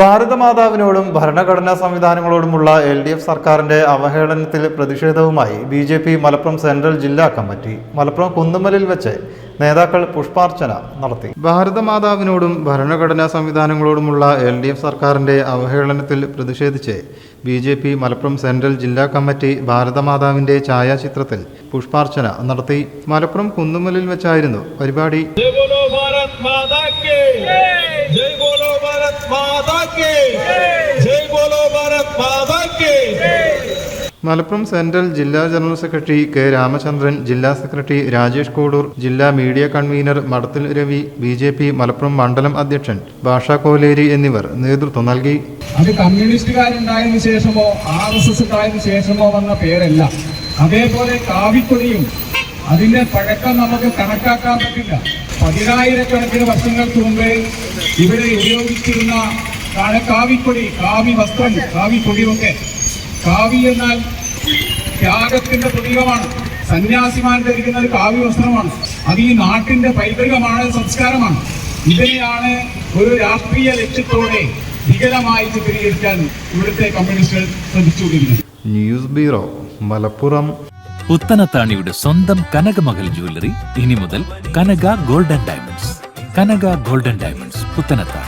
ഭാരതമാതാവിനോടും ഭരണഘടനാ സംവിധാനങ്ങളോടുമുള്ള L D F സർക്കാരിന്റെ അവഹേളനത്തിൽ പ്രതിഷേധവുമായി B J P Malappuram central ജില്ലാ കമ്മിറ്റി മലപ്പുറം കുന്നുമലിൽ വെച്ച് നേതാക്കൾ പുഷ്പാർച്ചന നടത്തി. ഭാരതമാതാവിനോടും ഭരണഘടനാ സംവിധാനങ്ങളോടുമുള്ള എൽ ഡി എഫ് സർക്കാരിന്റെ അവഹേളനത്തിൽ പ്രതിഷേധിച്ച് B J P Malappuram central ജില്ലാ കമ്മിറ്റി ഭാരതമാതാവിന്റെ ഛായാചിത്രത്തിൽ പുഷ്പാർച്ചന നടത്തി. മലപ്പുറം കുന്നുമലിൽ വെച്ചായിരുന്നു പരിപാടി. മലപ്പുറം സെൻട്രൽ ജില്ലാ ജനറൽ സെക്രട്ടറി കെ രാമചന്ദ്രൻ ജില്ലാ സെക്രട്ടറി രാജേഷ് കോടൂർ ജില്ലാ media convenor Madathil Ravi B J P Malappuram മണ്ഡലം അധ്യക്ഷൻ ഭാഷ കോലേരി എന്നിവർ നേതൃത്വം നൽകി. അത് കമ്മ്യൂണിസ്റ്റുകാരുണ്ടായതിനു ശേഷമോ ആർ എസ് എസ് ഉണ്ടായതിനു ശേഷമോ വന്ന പേരല്ല. അതേപോലെ കാവിക്കൊടിയും അതിന്റെ പഴക്കം നമുക്ക് കണക്കാക്കാൻ പറ്റില്ല. പതിനായിരക്കണക്കിന് വർഷങ്ങൾക്ക് മുമ്പേ ഇവിടെ ഉപയോഗിച്ചിരുന്ന ആണ് കാവിക്കൊടി കാവി വസ്ത്രം കാവിക്കൊടിയൊക്കെ കാവി എന്നാൽ ത്യാഗത്തിന്റെ പ്രതീകമാണ് സന്യാസിമാർ ധരിക്കുന്ന ഒരു കാവ്യ വസ്ത്രമാണ്. അത് ഈ നാട്ടിന്റെ പൈതൃകമാണ് സംസ്കാരമാണ്. ഇതിനെയാണ് ഒരു രാഷ്ട്രീയ ലക്ഷ്യത്തോടെ വികലമായി ചിത്രീകരിക്കാൻ ഇവിടുത്തെ കമ്മ്യൂണിസ്റ്റുകൾ ശ്രമിച്ചുകൊണ്ടിരിക്കുന്നത്. News bureau Malappuram. പുത്തനത്താണിയുടെ സ്വന്തം കനകമകൽ ജ്വല്ലറി ഇനി മുതൽ Kanaka golden diamonds. Kanaka golden diamonds Puthanathani.